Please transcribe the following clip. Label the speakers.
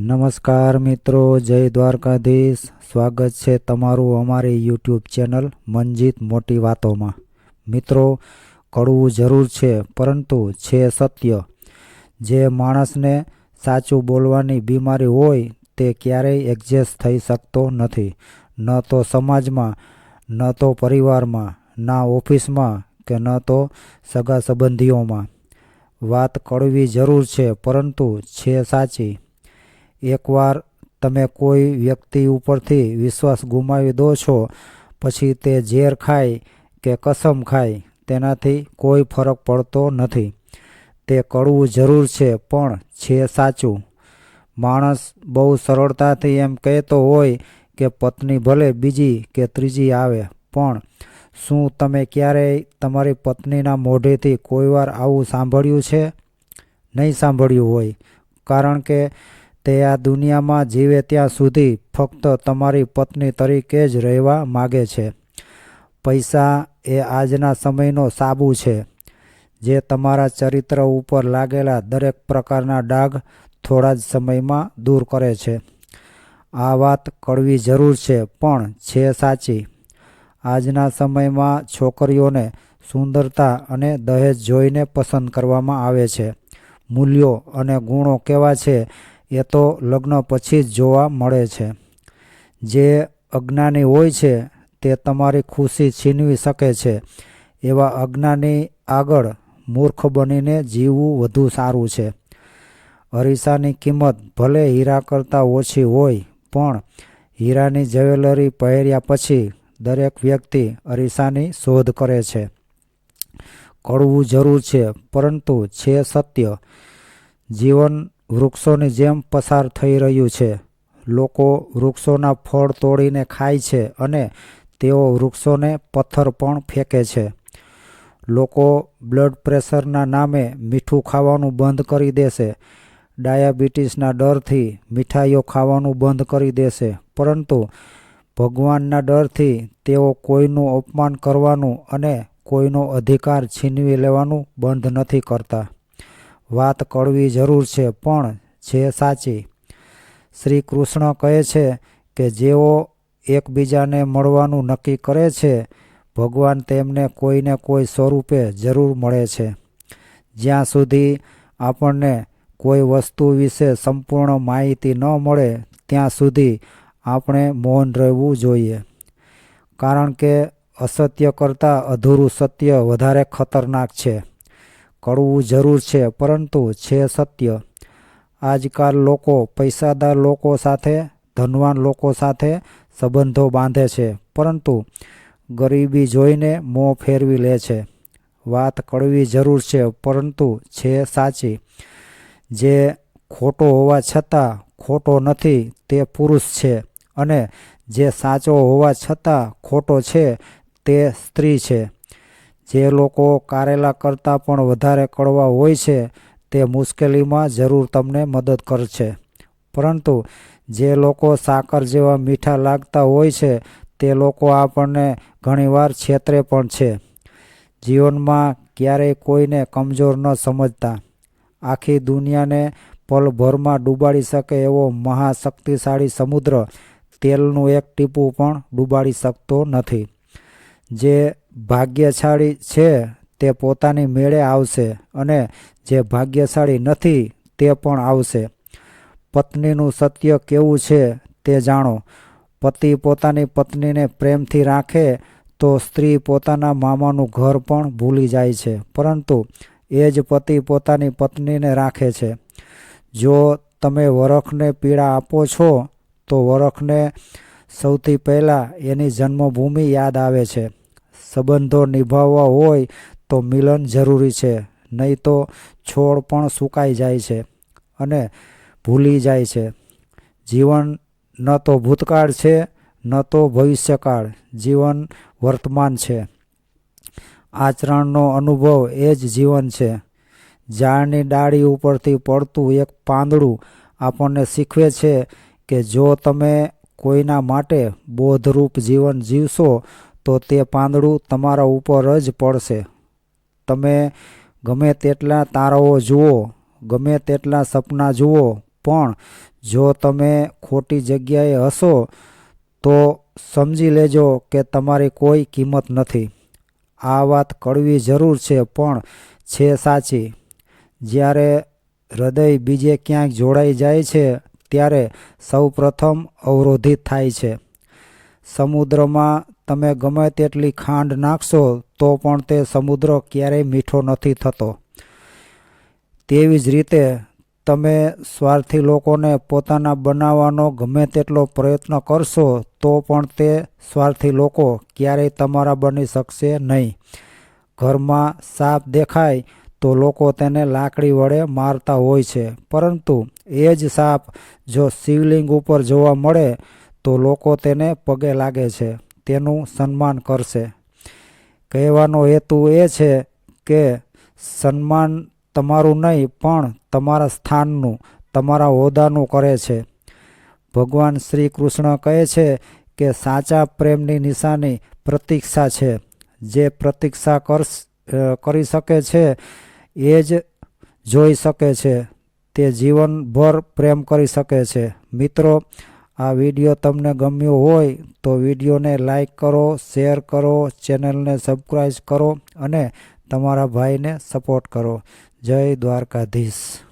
Speaker 1: નમસ્કાર મિત્રો, જય દ્વારકાધીશ. સ્વાગત છે તમારું અમારી યુટ્યુબ ચેનલ મનજીત મોટી વાતોમાં. મિત્રો, કડવું જરૂર છે, પરંતુ છે સત્ય. જે માણસને સાચું બોલવાની બીમારી હોય, તે ક્યારેય એડજસ્ટ થઈ શકતો નથી. ન તો સમાજમાં, ન તો પરિવારમાં, ના ઓફિસમાં કે ન તો સગા સંબંધીઓમાં. વાત કડવી જરૂર છે, પરંતુ છે સાચી. એકવાર તમે કોઈ વ્યક્તિ ઉપરથી વિશ્વાસ ગુમાવી દો છો, પછી તે ઝેર ખાય કે કસમ ખાય, તેનાથી કોઈ ફરક પડતો નથી. તે કડવું જરૂર છે, પણ છે સાચું. માણસ બહુ સરળતાથી એમ કહેતો હોય કે પત્ની ભલે બીજી કે ત્રીજી આવે, પણ શું તમે ક્યારેય તમારી પત્નીના મોઢેથી કોઈવાર આવું સાંભળ્યું છે? નહીં સાંભળ્યું હોય, કારણ કે તે આ દુનિયામાં જીવે ત્યાં સુધી ફક્ત તમારી પત્ની તરીકે જ રહેવા માગે છે. પૈસા એ આજના સમયનો સાબુ છે. જે તમારા ચરિત્ર ઉપર લાગેલા દરેક પ્રકારના ડાઘ થોડા જ સમયમાં દૂર કરે છે. આ વાત કડવી જરૂર છે, પણ છે સાચી. આજના સમયમાં છોકરીઓને સુંદરતા અને દહેજ જોઈને પસંદ કરવામાં આવે છે. મૂલ્યો અને ગુણો કેવા છે એ તો લગ્ન પછી જ જોવા મળે છે. જે અજ્ઞાની હોય છે, તે તમારી ખુશી છીનવી શકે છે. એવા અજ્ઞાની આગળ મૂર્ખ બનીને જીવવું વધુ સારું છે. અરીસાની કિંમત ભલે હીરા કરતાં ઓછી હોય, પણ હીરાની જ્વેલરી પહેર્યા પછી દરેક વ્યક્તિ અરીસાની શોધ કરે છે. કળવું જરૂર છે, પરંતુ છે સત્ય. જીવન વૃક્ષોની જેમ પસાર થઈ રહ્યું છે. લોકો વૃક્ષોના ફળ તોડીને ખાય છે અને તેઓ વૃક્ષોને પથ્થર પણ ફેંકે છે. લોકો બ્લડ પ્રેશરના નામે મીઠું ખાવાનું બંધ કરી દેશે. ડાયાબિટીસના ડરથી મીઠાઈઓ ખાવાનું બંધ કરી દેશે. પરંતુ ભગવાનના ડરથી તેઓ કોઈનું અપમાન કરવાનું અને કોઈનો અધિકાર છીનવી લેવાનું બંધ નથી કરતા. વાત કરવી જરૂર છે, પણ છે સાચી. શ્રી કૃષ્ણ કહે છે કે જેઓ એકબીજાને મળવાનું નક્કી કરે છે, ભગવાન તેમને કોઈને કોઈ સ્વરૂપે જરૂર મળે છે. જ્યાં સુધી આપણને કોઈ વસ્તુ વિશે સંપૂર્ણ માહિતી ન મળે, ત્યાં સુધી આપણે મૌન રહેવું જોઈએ. કારણ કે અસત્ય કરતાં અધૂરું સત્ય વધારે ખતરનાક છે. કડવું જરૂર છે, પરંતુ છે સત્ય. આજકાલ લોકો પૈસાદાર લોકો સાથે, ધનવાન લોકો સાથે સંબંધો બાંધે છે, પરંતુ ગરીબી જોઈને મોં ફેરવી લે છે. વાત કડવી જરૂર છે, પરંતુ છે સાચી. જે ખોટો હોવા છતાં ખોટો નથી, તે પુરુષ છે, અને જે સાચો હોવા છતાં ખોટો છે, તે સ્ત્રી છે. જે લોકો કારેલા કરતાં પણ વધારે કડવા હોય છે, તે મુશ્કેલીમાં જરૂર તમને મદદ કરશે. પરંતુ જે લોકો સાકર જેવા મીઠા લાગતા હોય છે, તે લોકો આપણને ઘણીવાર છેતરે પણ છે. જીવનમાં ક્યારેય કોઈને કમજોર ન સમજતા. આખી દુનિયાને પલભરમાં ડૂબાડી શકે એવો મહાશક્તિશાળી સમુદ્ર તેલનું એક ટીપું પણ ડૂબાડી શકતો નથી. જે ભાગ્યશાળી છે તે પોતાની મેળે આવશે અને જે ભાગ્યશાળી નથી તે પણ આવશે. પત્નીનું સત્ય કેવું છે તે જાણો. પતિ પોતાની પત્નીને પ્રેમથી રાખે તો સ્ત્રી પોતાના મામાનું ઘર પણ ભૂલી જાય છે, પરંતુ એ જ પતિ પોતાની પત્નીને રાખે છે. જો તમે વરખને પીડા આપો છો, તો વરખને સૌથી પહેલાં એની જન્મભૂમિ યાદ આવે છે. સંબંધો નિભાવવા હોય તો મિલન જરૂરી છે, નહીં તો છોડ પણ સુકાઈ જાય છે અને ભૂલી જાય છે. જીવન ન તો ભૂતકાળ છે, ન તો ભવિષ્યકાળ. જીવન વર્તમાન છે. આચરણનો અનુભવ એ જ જીવન છે. ઝાડની ડાળી ઉપરથી પડતું એક પાંદડું આપણને શીખવે છે કે જો તમે કોઈના માટે બોધરૂપ જીવન જીવશો તો તે પાંદડું તમારા ઉપર જ પડશે. તમે ગમે તેટલા તારાઓ જુઓ, ગમે તેટલા સપના જુઓ, પણ જો તમે ખોટી જગ્યાએ હશો, તો સમજી લેજો કે તમારી કોઈ કિંમત નથી. આ વાત કડવી જરૂર છે, પણ છે સાચી. જ્યારે હૃદય બીજે ક્યાંક જોડાઈ જાય છે, ત્યારે સૌપ્રથમ અવરોધિત થાય છે. સમુદ્રમાં તમે ગમે તેટલી ખાંડ નાખશો, તો પણ તે સમુદ્ર ક્યારેય મીઠો નથી થતો. તેવી જ રીતે, તમે સ્વાર્થી લોકોને પોતાના બનાવવાનો ગમે તેટલો પ્રયત્ન કરશો, તો પણ તે સ્વાર્થી લોકો ક્યારેય તમારા બની શકશે નહીં. ઘરમાં સાપ દેખાય, તો લોકો તેને લાકડી વડે મારતા હોય છે. પરંતુ એ જ સાપ જો શિવલિંગ ઉપર જોવા મળે, તો લોકો તેને પગે લાગે છે. તેનું સન્માન કરશે. કહેવાનો હેતુ એ છે કે સન્માન તમારું નહીં, પણ તમારા સ્થાનનું, તમારા હોદ્દાનું કરે છે. ભગવાન શ્રી કૃષ્ણ કહે છે કે સાચા પ્રેમની નિશાની પ્રતીક્ષા છે. જે પ્રતીક્ષા કર શકે છે એ જ જોઈ શકે છે. તે જીવનભર પ્રેમ કરી શકે છે. મિત્રો આ વીડિયો તમને ગમ્યો હોય તો વિડીયોને લાઈક કરો, શેર કરો, ચેનલને સબસ્ક્રાઈબ કરો અને તમારા ભાઈને સપોર્ટ કરો. જય દ્વારકાધીશ.